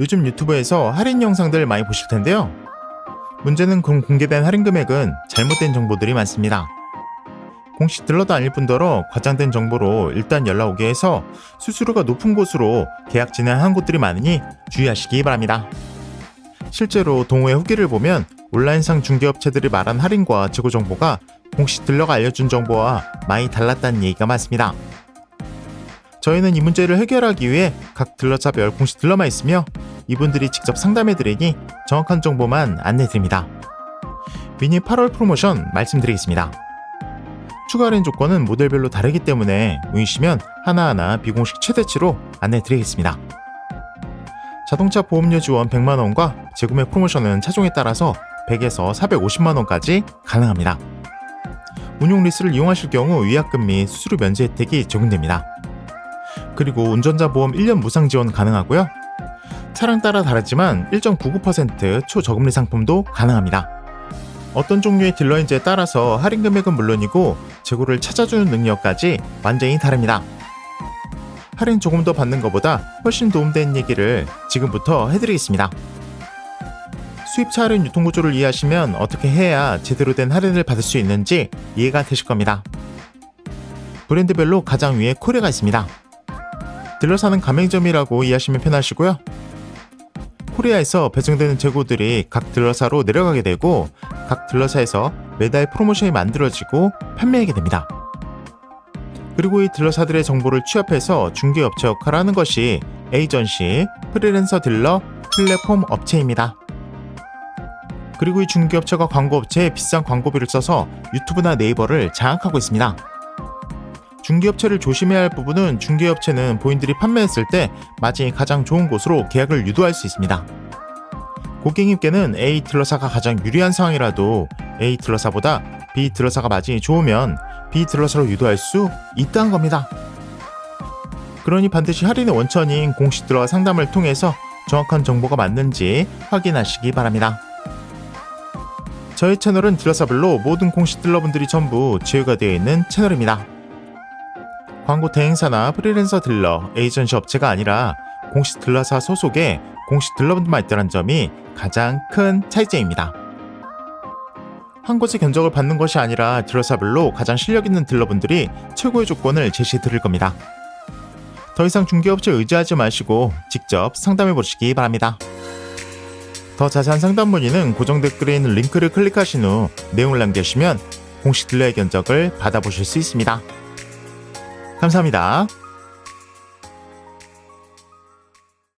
요즘 유튜브에서 할인 영상들 많이 보실 텐데요. 문제는 그 공개된 할인 금액은 잘못된 정보들이 많습니다. 공식 들러도 아닐 뿐더러 과장된 정보로 일단 연락 오게 해서 수수료가 높은 곳으로 계약 진행한 곳들이 많으니 주의하시기 바랍니다. 실제로 동호회 후기를 보면 온라인상 중개업체들이 말한 할인과 재고 정보가 공식 딜러가 알려준 정보와 많이 달랐다는 얘기가 많습니다. 저희는 이 문제를 해결하기 위해 각 딜러샵별 공식 딜러만 있으며 이분들이 직접 상담해드리니 정확한 정보만 안내드립니다. 미니 8월 프로모션 말씀드리겠습니다. 추가 할인 조건은 모델별로 다르기 때문에 운이시면 하나하나 비공식 최대치로 안내드리겠습니다. 자동차 보험료 지원 100만원과 재구매 프로모션은 차종에 따라서 100에서 450만원까지 가능합니다. 운용 리스를 이용하실 경우 위약금 및 수수료 면제 혜택이 적용됩니다. 그리고 운전자 보험 1년 무상 지원 가능하고요. 차량 따라 다르지만 1.99% 초저금리 상품도 가능합니다. 어떤 종류의 딜러인지에 따라서 할인 금액은 물론이고 재고를 찾아주는 능력까지 완전히 다릅니다. 할인 조금 더 받는 것보다 훨씬 도움되는 얘기를 지금부터 해드리겠습니다. 수입차 할인 유통구조를 이해하시면 어떻게 해야 제대로 된 할인을 받을 수 있는지 이해가 되실 겁니다. 브랜드별로 가장 위에 코리아가 있습니다. 딜러사는 가맹점이라고 이해하시면 편하시고요. 코리아에서 배송되는 재고들이 각 딜러사로 내려가게 되고 각 딜러사에서 매달 프로모션이 만들어지고 판매하게 됩니다. 그리고 이 딜러사들의 정보를 취합해서 중개업체 역할을 하는 것이 에이전시, 프리랜서 딜러, 플랫폼 업체입니다. 그리고 이 중개업체가 광고업체에 비싼 광고비를 써서 유튜브나 네이버를 장악하고 있습니다. 중개업체를 조심해야 할 부분은 중개업체는 본인들이 판매했을 때 마진이 가장 좋은 곳으로 계약을 유도할 수 있습니다. 고객님께는 A 딜러사가 가장 유리한 상황이라도 A 딜러사보다 B 딜러사가 마진이 좋으면 B 딜러사로 유도할 수 있다는 겁니다. 그러니 반드시 할인의 원천인 공식 딜러 상담을 통해서 정확한 정보가 맞는지 확인하시기 바랍니다. 저희 채널은 딜러사별로 모든 공식 딜러분들이 전부 제휴가 되어 있는 채널입니다. 광고 대행사나 프리랜서 딜러, 에이전시 업체가 아니라 공식 딜러사 소속의 공식 딜러분들만 있다는 점이 가장 큰 차이점입니다. 한 곳의 견적을 받는 것이 아니라 딜러사별로 가장 실력 있는 딜러분들이 최고의 조건을 제시해 드릴 겁니다. 더 이상 중개업체 의지하지 마시고 직접 상담해 보시기 바랍니다. 더 자세한 상담 문의는 고정 댓글에 있는 링크를 클릭하신 후 내용을 남겨주시면 공식 딜러의 견적을 받아보실 수 있습니다. 감사합니다.